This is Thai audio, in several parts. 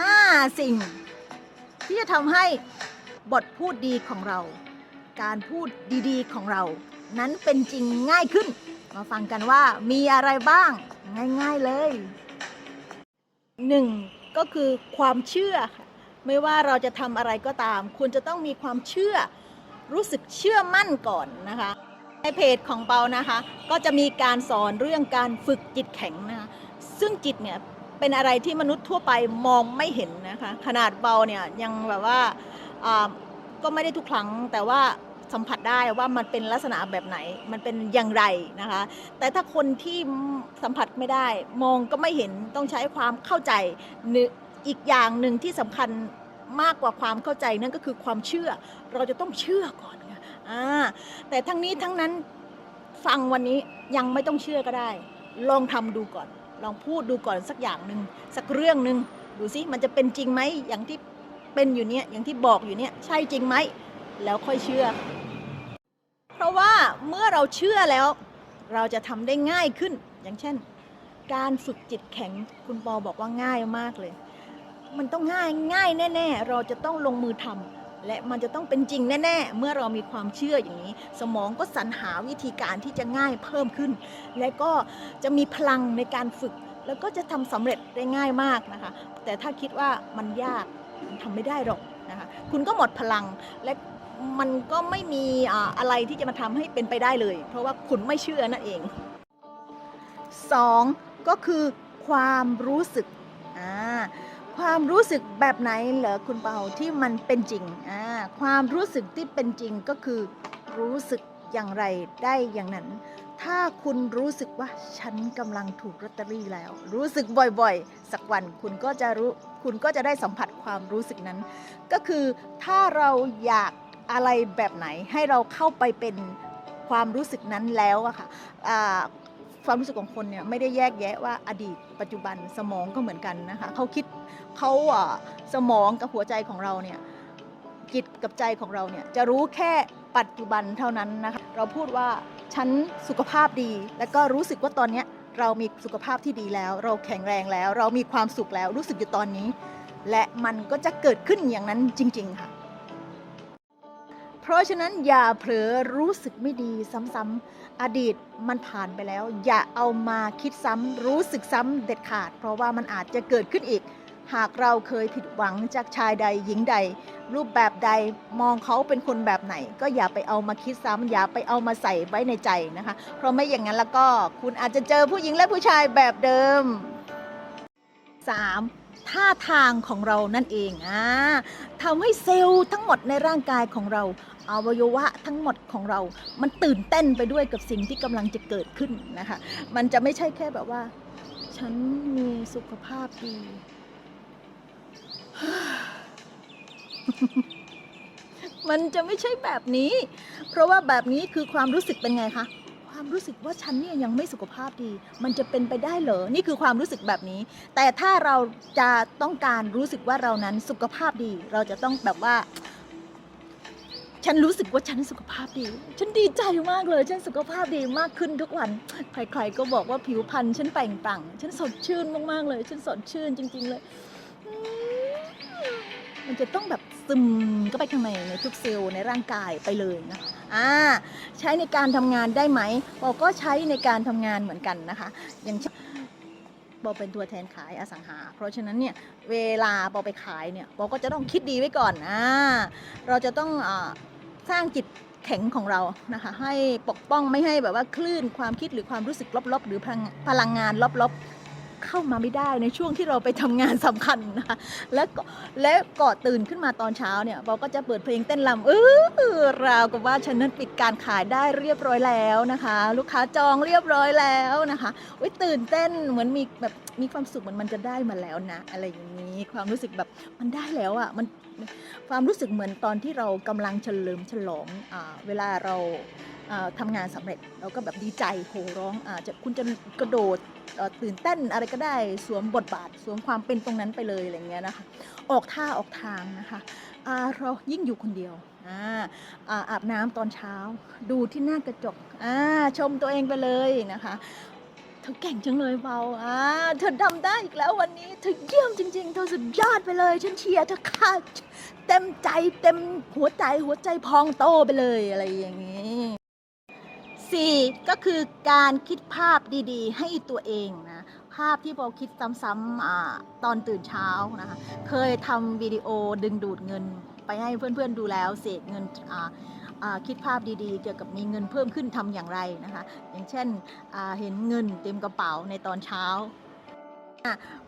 5 สิ่ง ที่จะทำให้บทพูดดีของเรา การพูดดีๆของเรา นั้นเป็นจริงง่ายขึ้น มาฟังกันว่ามีอะไรบ้างง่าย ๆเลยหนึ่งก็คือความเชื่อค่ะไม่ว่าเราจะทำอะไรก็ตาม คุณจะต้องมีความเชื่อ รู้สึกเชื่อมั่นก่อนนะคะ ในเพจของเปานะคะ ก็จะมีการสอนเรื่องการฝึกจิตแข็งนะคะซึ่งจิตเนี่ย เป็นอะไรที่มนุษย์ทั่วไปมองไม่เห็นนะคะ ขนาดเบาเนี่ยยังแบบว่าก็ไม่ได้ทุกครั้งแต่ว่าสัมผัสได้ว่ามันเป็นลักษณะแบบไหน มันเป็นอย่างไรนะคะ แต่ถ้าคนที่สัมผัสไม่ได้ มองก็ไม่เห็นต้องใช้ความเข้าใจอีกอย่างหนึ่งที่สำคัญมากกว่าความเข้าใจนั่นก็คือความเชื่อ เราจะต้องเชื่อก่อนอ่าแต่ทั้งนี้ทั้งนั้นฟังวันนี้ยังไม่ต้องเชื่อก็ได้ ลองทำดูก่อน ลองพูดดูก่อนสักอย่างหนึ่งสักเรื่องหนึ่งดูสิมันจะเป็นจริงไหมอย่างที่เป็นอยู่เนี้ยอย่างที่บอกอยู่เนี้ยใช่จริงไหมแล้วค่อยเชื่อ เพราะว่าเมื่อเราเชื่อแล้ว เราจะทำได้ง่ายขึ้นอย่างเช่น การฝึกจิตแข็งคุณปอบอกว่าง่ายมากเลย มันต้องง่ายง่ายแน่ ๆ เราจะต้องลงมือทำ และมันจะต้องเป็นจริงแน่ ๆ เมื่อเรามีความเชื่ออย่างนี้ สมองก็สรรหาวิธีการที่จะง่ายเพิ่มขึ้น และก็จะมีพลังในการฝึก แล้วก็จะทำสำเร็จได้ง่ายมากนะคะ แต่ถ้าคิดว่ามันยากมันทำไม่ได้หรอกนะคะคุณก็หมดพลังและมันก็ไม่มีอะไรที่จะมาทำให้เป็นไปได้เลย เพราะว่าคุณไม่เชื่อนั่นเองสองก็คือความรู้สึก ความรู้สึกแบบไหนเหรอคุณเปาที่มันเป็นจริงอ่าความรู้สึกที่เป็นจริงก็คือ รู้สึกอย่างไรได้อย่างนั้น ถ้าคุณรู้สึกว่าฉันกำลังถูกลอตเตอรี่แล้ว รู้สึกบ่อยๆ สักวันคุณก็จะรู้คุณก็จะได้สัมผัสความรู้สึกนั้น ก็คือถ้าเราอยากอะไรแบบไหนให้เราเข้าไปเป็นความรู้สึกนั้นแล้วอะค่ะความรู้สึกของคนเนี่ยไม่ได้แยกแยะว่าอดีต ปัจจุบันสมองก็เหมือนกันนะคะเขาคิดเขาอะสมองกับหัวใจของเราเนี่ยจิตกับใจของเราเนี่ยจะรู้แค่ปัจจุบันเท่านั้นนะคะเราพูดว่าฉันสุขภาพดี แล้วก็รู้สึกว่าตอนเนี้ยเรามีสุขภาพที่ดีแล้ว เราแข็งแรงแล้ว เรามีความสุขแล้วรู้สึกอยู่ตอนนี้ และมันก็จะเกิดขึ้นอย่างนั้นจริง ๆ ค่ะ เพราะฉะนั้นอย่าเผลอรู้สึกไม่ดีซ้ำๆอดีตมันผ่านไปแล้ว อย่าเอามาคิดซ้ำรู้สึกซ้ำเด็ดขาด เพราะว่ามันอาจจะเกิดขึ้นอีก หากเราเคยผิดหวังจากชายใดหญิงใด รูปแบบใดมองเขาเป็นคนแบบไหน ก็อย่าไปเอามาคิดซ้ำอย่าไปเอามาใส่ไว้ในใจนะคะ เพราะไม่อย่างนั้นแล้วก็คุณอาจจะเจอผู้หญิงและผู้ชายแบบเดิม 3. ท่าทางของเรานั่นเองอ่าทำให้เซลล์ทั้งหมดในร่างกายของเรา อวัยวะทั้งหมดของเรา มันตื่นเต้นไปด้วยกับสิ่งที่กำลังจะเกิดขึ้นนะคะ มันจะไม่ใช่แค่แบบว่า ฉันมีสุขภาพดี มันจะไม่ใช่แบบนี้ เพราะว่าแบบนี้คือความรู้สึกเป็นไงคะความรู้สึกว่าฉันเนี่ยยังไม่สุขภาพดี มันจะเป็นไปได้เหรอ นี่คือความรู้สึกแบบนี้ แต่ถ้าเราจะต้องการรู้สึกว่าเรานั้นสุขภาพดี เราจะต้องแบบว่า ฉันรู้สึกว่าฉันสุขภาพดี ฉันดีใจมากเลย ฉันสุขภาพดีมากขึ้นทุกวัน ใครๆก็บอกว่าผิวพรรณฉันแปล่งปลั่ง ฉันสดชื่นมากๆเลย ฉันสดชื่นจริง ๆเลย มันจะต้องแบบซึมก็ไปข้างในในทุกเซลล์ในร่างกายไปเลยนะอ่าใช้ในการทำงานได้ไหมปอก็ใช้ในการทำงานเหมือนกันนะคะ อย่างเปอเป็นตัวแทนขายอสังหา เพราะฉะนั้นเนี่ยเวลาปอไปขายเนี่ยปอก็จะต้องคิดดีไว้ก่อนอ่าเราจะต้องอา สร้างจิตแข็งของเรานะคะให้ปกป้องไม่ให้แบบว่าคลื่นความคิดหรือความรู้สึกลบๆ หรือพลังงงานลบๆ เข้ามาไม่ได้ในช่วงที่เราไปทำงานสำคัญนะคะและก็และก่อตื่นขึ้นมาตอนเช้าเนี่ยปอก็จะเปิดเพลงเต้นรำเออราวกับว่าฉันนั้นปิดการขายได้เรียบร้อยแล้วนะคะ ลูกค้าจองเรียบร้อยแล้วนะคะอุ้ยตื่นเต้นเหมือนมีแบบมีความสุขเหมือนมันจะได้มาแล้วนะ อะไรอย่างนี้ความรู้สึกแบบมันได้แล้วอะ่ะมันความรู้สึกเหมือนตอนที่เรากำลังเฉลิมฉลองอ่าเวลาเรา อ่าทำงานสำเร็จเราก็แบบดีใจโหร้องอาจจะคุณจะกระโดดตื่นเต้นอะไรก็ได้สวมบทบาท สวมความเป็นตรงนั้นไปเลยอะไรเงี้ยนะคะ ออกท่าออกทางนะคะเรายิ่งอยู่คนเดียวอาอาบน้ำตอนเช้า ดูที่หน้ากระจกชมตัวเองไปเลยนะคะเธอเก่งจังเลยเบาอ่าเธอทำได้อีกแล้ววันนี้ เธอเยี่ยมจริง ๆ เธอสุดยอดไปเลย ฉันเชียร์เธอค่ะ เต็มใจเต็มหัวใจหัวใจพองโตไปเลยอะไรอย่างนี้ สี่ก็คือการคิดภาพดีๆ ให้ตัวเองนะ ภาพที่เราคิดซ้ำๆอตอนตื่นเช้านะคะ เคยทำวิดีโอดึงดูดเงินไปให้เพื่อนๆดูแล้วเสกเงินคิดภาพดีๆ เกี่ยวกับมีเงินเพิ่มขึ้นทำอย่างไรนะคะ อย่างเช่นเห็นเงินเต็มกระเป๋าในตอนเช้า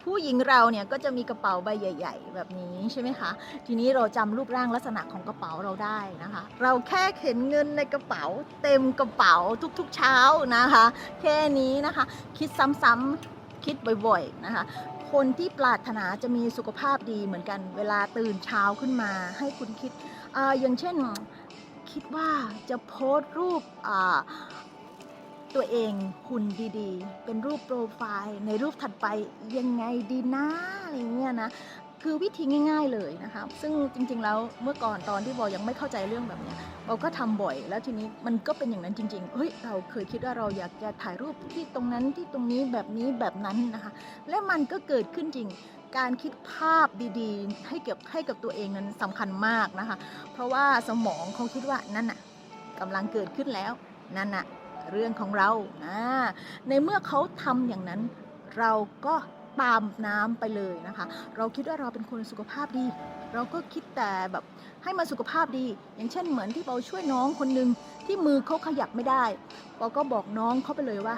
ผู้หญิงเราเนี่ยก็จะมีกระเป๋าใบใหญ่ ๆ แบบนี้ใช่ไหมคะ ทีนี้เราจำรูปร่างลักษณะของกระเป๋าเราได้นะคะ เราแค่เห็นเงินในกระเป๋า เต็มกระเป๋าทุกๆเช้านะคะ แค่นี้นะคะ คิดซ้ำๆคิดบ่อยๆนะคะ คนที่ปรารถนาจะมีสุขภาพดีเหมือนกัน เวลาตื่นเช้าขึ้นมา ให้คุณคิดออย่างเช่นคิดว่าจะโพสต์รูปอ่า ตัวเองหุ่นดีๆ เป็นรูปโปรไฟล์ในรูปถัดไปยังไงดีนะอะไรเงี้ยนะคือวิธีง่าย ๆเลยนะคะซึ่งจริงๆแล้วเมื่อก่อนตอนที่บอยังไม่เข้าใจเรื่องแบบนี้บอก็ทำบ่อย แล้วทีนี้มันก็เป็นอย่างนั้นจริงๆเฮ้ยเราเคยคิดว่าเราอยากจะถ่ายรูปที่ตรงนั้นที่ตรงนี้แบบนี้แบบนั้นนะคะ และมันก็เกิดขึ้นจริงการคิดภาพดีๆ ให้เก็บให้กับตัวเองนั้นสำคัญมากนะคะ เพราะว่าสมองเขาคิดว่านั่นน่ะกำลังเกิดขึ้นแล้วนั่นน่ะ เรื่องของเราในเมื่อเขาทำอย่างนั้น เราก็ตามน้ำไปเลยนะคะ เราคิดว่าเราเป็นคนสุขภาพดี เราก็คิดแต่แบบให้มาสุขภาพดี อย่างเช่นเหมือนที่เราช่วยน้องคนหนึ่งที่มือเขาขยับไม่ได้เราก็บอกน้องเขาไปเลยว่า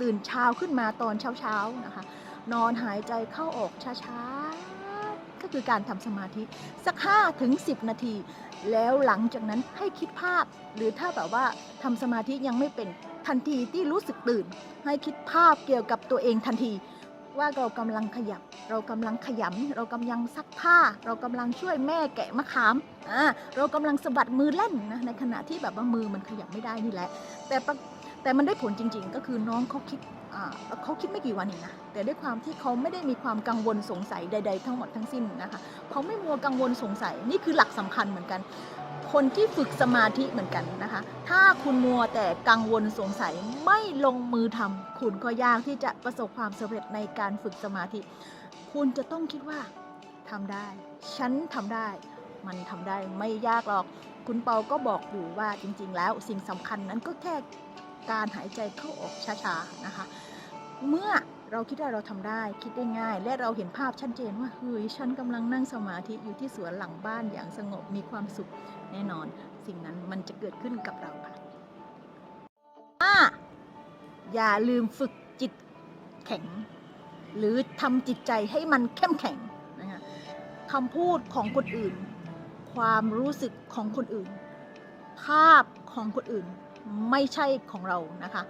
ตื่นเช้าขึ้นมาตอนเช้าๆนะคะ นอนหายใจเข้าออกช้าๆ ก็คือการทำสมาธิสัก5ถึง10 นาที แล้วหลังจากนั้นให้คิดภาพ หรือถ้าแบบว่าทำสมาธิยังไม่เป็นทันทีที่รู้สึกตื่น ให้คิดภาพเกี่ยวกับตัวเองทันที ว่าเรากำลังขยับ เรากำลังขยำเรากำลังซักผ้า เรากำลังช่วยแม่แกะมะขามอ่าเรากำลังสะบัดมือเล่นนะในขณะที่แบบว่ามือมันขยับไม่ได้นี่แหละ แต่แต่มันได้ผลจริง ๆ ก็คือน้องเขาคิด เขาคิดไม่กี่วันเองนะแต่ด้วยความที่เขาไม่ได้มีความกังวลสงสัยใด ๆ ทั้งหมดทั้งสิ้นนะคะเขาไม่มัวกังวลสงสัยนี่คือหลักสำคัญเหมือนกัน คนที่ฝึกสมาธิเหมือนกันนะคะ ถ้าคุณมัวแต่กังวลสงสัยไม่ลงมือทำคุณก็ยากที่จะประสบความสำเร็จในการฝึกสมาธิ คุณจะต้องคิดว่าทำได้ ฉันทำได้ มันทำได้ไม่ยากหรอก คุณเปาก็บอกอยู่ว่าจริง ๆ แล้วสิ่งสำคัญนั้นก็แค่ การหายใจเข้าออกช้าๆนะคะ เมื่อเราคิดว่าเราทำได้คิดได้ง่าย และเราเห็นภาพชัดเจนว่าเฮ้ยฉันกำลังนั่งสมาธิอยู่ที่สวนหลังบ้านอย่างสงบมีความสุขแน่นอน สิ่งนั้นมันจะเกิดขึ้นกับเราค่ะห้าอย่าลืมฝึกจิตแข็ง หรือทำจิตใจให้มันเข้มแข็งนะคะคำพูดของคนอื่น ความรู้สึกของคนอื่น ภาพของคนอื่น ไม่ใช่ของเรานะคะ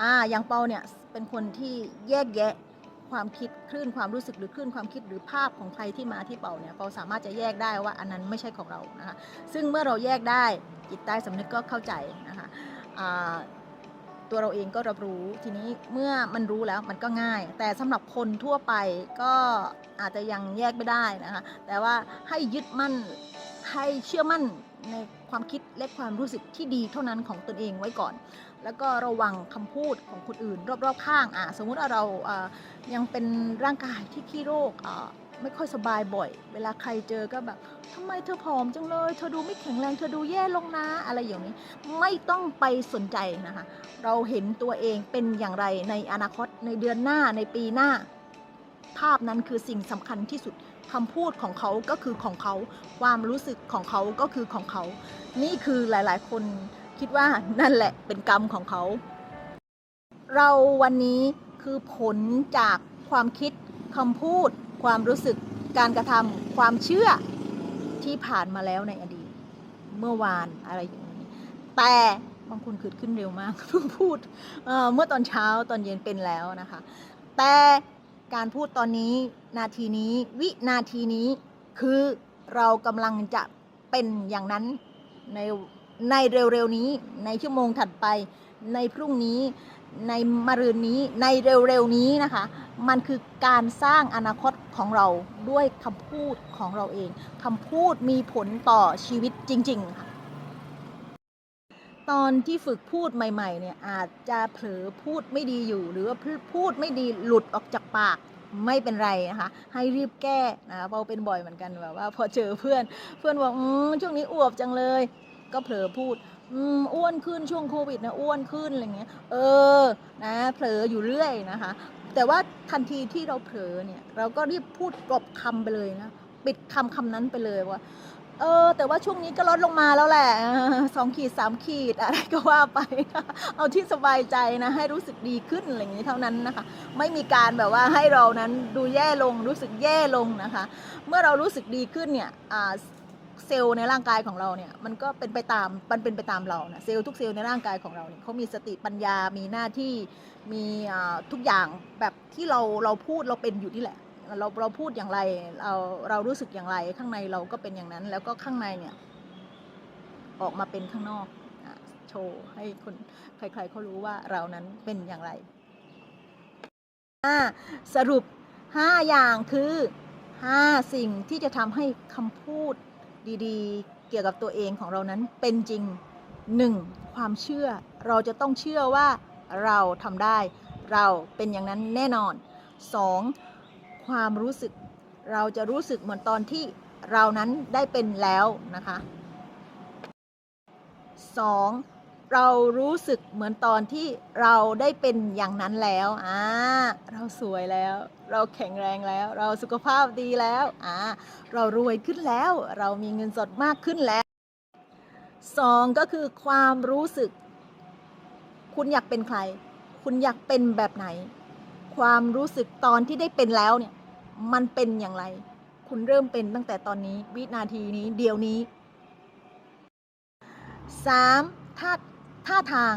อ่าอย่างเปาเนี่ยเป็นคนที่แยกแยะความคิดคลื่นความรู้สึกหรือคลื่นความคิดหรือภาพของใครที่มาที่เปาเนี่ยเปาสามารถจะแยกได้ว่าอันนั้นไม่ใช่ของเรานะคะซึ่งเมื่อเราแยกได้จิตใต้สำนึกก็เข้าใจนะคะอ่าตัวเราเองก็รับรู้ทีนี้เมื่อมันรู้แล้วมันก็ง่าย แต่สำหรับคนทั่วไปก็อาจจะยังแยกไม่ได้นะคะแต่ว่าให้ยึดมั่นให้เชื่อมั่น ในความคิดและความรู้สึกที่ดีเท่านั้นของตนเองไว้ก่อน แล้วก็ระวังคำพูดของคนอื่น รอบๆข้างอะสมมุติว่าเราอ่ายังเป็นร่างกายที่ขี้โรคอ่ไม่ค่อยสบายบ่อย เวลาใครเจอก็แบบทำไมเธอผอมจังเลย เธอดูไม่แข็งแรง เธอดูแย่ลงนะ อะไรอย่างนี้ ไม่ต้องไปสนใจนะคะ เราเห็นตัวเองเป็นอย่างไรในอนาคต ในเดือนหน้า ในปีหน้า ภาพนั้นคือสิ่งสำคัญที่สุด คำพูดของเขาก็คือของเขา ความรู้สึกของเขาก็คือของเขา นี่คือหลายๆ คนคิดว่านั่นแหละเป็นกรรมของเขา เราวันนี้คือผลจากความคิดคำพูด ความรู้สึกการกระทำความเชื่อที่ผ่านมาแล้วในอดีต เมื่อวานอะไรอย่างนี้ แต่บางคนเกิดขึ้นเร็วมากเพิ่งพูดเอ่อเมื่อตอนเช้าตอนเย็นเป็นแล้วนะคะ แต่ การพูดตอนนี้นาทีนี้ วินาทีนี้คือเรากำลังจะเป็นอย่างนั้นในในเร็วๆนี้ ในชั่วโมงถัดไป ในพรุ่งนี้ ในมะรืนนี้ในเร็วๆนี้นะคะ มันคือการสร้างอนาคตของเราด้วยคำพูดของเราเองคำพูดมีผลต่อชีวิตจริง ๆ ค่ะ ตอนที่ฝึกพูดใหม่ ๆ เนี่ยอาจจะเผลอพูดไม่ดีอยู่ หรือว่าพูดไม่ดีหลุดออกจากปากไม่เป็นไรนะคะให้รีบแก้นะเราเป็นบ่อยเหมือนกันแบบว่า พอเจอเพื่อนเพื่อนบอกอืมช่วงนี้อวบจังเลย ก็เผลอพูดอืมอ้วนขึ้นช่วงโควิดนะอ้วนขึ้นอะไรเงี้ย เออนะเผลออยู่เรื่อยนะคะ แต่ว่าทันทีที่เราเผลอเนี่ย เราก็รีบพูดกลบคำไปเลยนะปิดคำคำนั้นไปเลยว่า เออ แต่ว่าช่วงนี้ก็ลดลงมาแล้วแหละสองขีดสามขีดอะไรก็ว่าไปเอาที่สบายใจนะ ให้รู้สึกดีขึ้นอะไรอย่างนี้เท่านั้นนะคะ ไม่มีการแบบว่าให้เรานั้นดูแย่ลงรู้สึกแย่ลงนะคะ เมื่อเรารู้สึกดีขึ้นเนี่ยเซลล์ในร่างกายของเราเนี่ยมันก็เป็นไปตามมันเป็นไปตามเรานะเซลล์ทุกเซลล์ในร่างกายของเราเนี่ยเขามีสติปัญญามีหน้าที่มีทุกอย่างแบบที่เราเราพูดเราเป็นอยู่นี่แหละ เราเราพูดอย่างไรเราเรารู้สึกอย่างไร ข้างในเราก็เป็นอย่างนั้น แล้วก็ข้างในเนี่ยออกมาเป็นข้างนอกโชว์ให้คนใครๆเขารู้ว่าเรานั้นเป็นอย่างไรสรุป 5 อย่างคือ 5 สิ่งที่จะทำให้คำพูดดีๆ เกี่ยวกับตัวเองของเรานั้นเป็นจริง 1. ความเชื่อเราจะต้องเชื่อว่าเราทำได้ เราเป็นอย่างนั้นแน่นอน 2. ความรู้สึก เราจะรู้สึกเหมือนตอนที่เรานั้นได้เป็นแล้วนะคะ 2. เรารู้สึกเหมือนตอนที่เราได้เป็นอย่างนั้นแล้วอ่าเราสวยแล้ว เราแข็งแรงแล้ว เราสุขภาพดีแล้วอ่าเรารวยขึ้นแล้ว เรามีเงินสดมากขึ้นแล้วสองก็คือความรู้สึก คุณอยากเป็นใคร คุณอยากเป็นแบบไหน ความรู้สึกตอนที่ได้เป็นแล้วเนี่ย มันเป็นอย่างไร คุณเริ่มเป็นตั้งแต่ตอนนี้ วินาทีนี้เดี๋ยวนี้สามท่าท่าทาง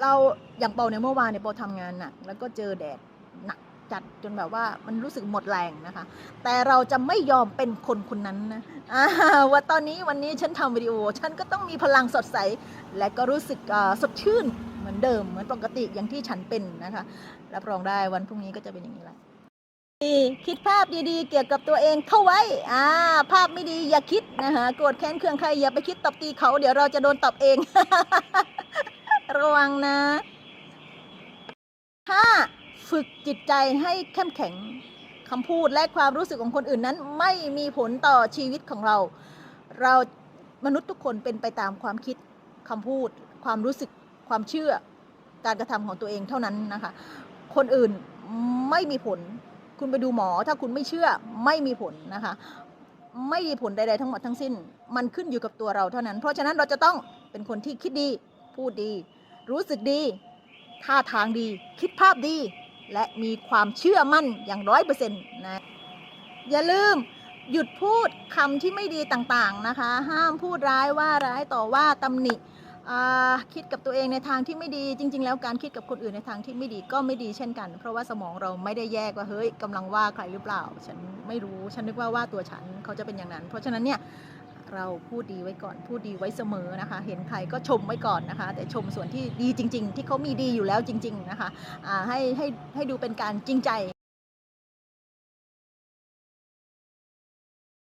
เราอย่างเปาในยเมื่อวานเนี่ยเปาทำงานหนักแล้วก็เจอแดดหนักจัดจนแบบว่ามันรู้สึกหมดแรงนะคะ แต่เราจะไม่ยอมเป็นคนคนนั้นนะว่าตอนนี้วันนี้ฉันทำวิดีโอ ฉันก็ต้องมีพลังสดใส และก็รู้สึกสดชื่น เหมือนเดิมเหมือนปกติอย่างที่ฉันเป็นนะคะ รับรองได้วันพรุ่งนี้ก็จะเป็นอย่างนี้แหละคิดภาพดีๆ เกี่ยวกับตัวเองเข้าไว้ อ่า ภาพไม่ดีอย่าคิดนะคะโกรธแค้นเครื่องใครอย่าไปคิดตบตีเขา เดี๋ยวเราจะโดนตบเอง ระวังนะห้าฝึกจิตใจให้เข้มแข็งคำพูดและความรู้สึกของคนอื่นนั้น ไม่มีผลต่อชีวิตของเรา เรามนุษย์ทุกคนเป็นไปตามความคิดคำพูด ความรู้สึก ความเชื่อการกระทำของตัวเองเท่านั้นนะคะ คนอื่นไม่มีผล คุณไปดูหมอถ้าคุณไม่เชื่อไม่มีผลนะคะ ไม่มีผลใดๆทั้งหมดทั้งสิ้น มันขึ้นอยู่กับตัวเราเท่านั้น เพราะฉะนั้นเราจะต้องเป็นคนที่คิดดี พูดดี รู้สึกดี ท่าทางดี คิดภาพดี และมีความเชื่อมั่นอย่างร้อยเปอร์เซ็นต์นะ อย่าลืมหยุดพูดคำที่ไม่ดีต่างๆนะคะ ห้ามพูดร้ายว่าร้ายต่อว่าตำหนิ คิดกับตัวเองในทางที่ไม่ดีจริง ๆ แล้วการคิดกับคนอื่นในทางที่ไม่ดีก็ไม่ดีเช่นกัน เพราะว่าสมองเราไม่ได้แยกว่าเฮ้ยกำลังว่าใครหรือเปล่า ฉันไม่รู้ฉันนึกว่าว่าตัวฉันเขาจะเป็นอย่างนั้น เพราะฉะนั้นเนี่ยเราพูดดีไว้ก่อนพูดดีไว้เสมอนะคะ เห็นใครก็ชมไว้ก่อนนะคะ แต่ชมส่วนที่ดีจริง ๆ ที่เขามีดีอยู่แล้วจริง ๆ นะคะให้ให้ให้ดูเป็นการจริงใจ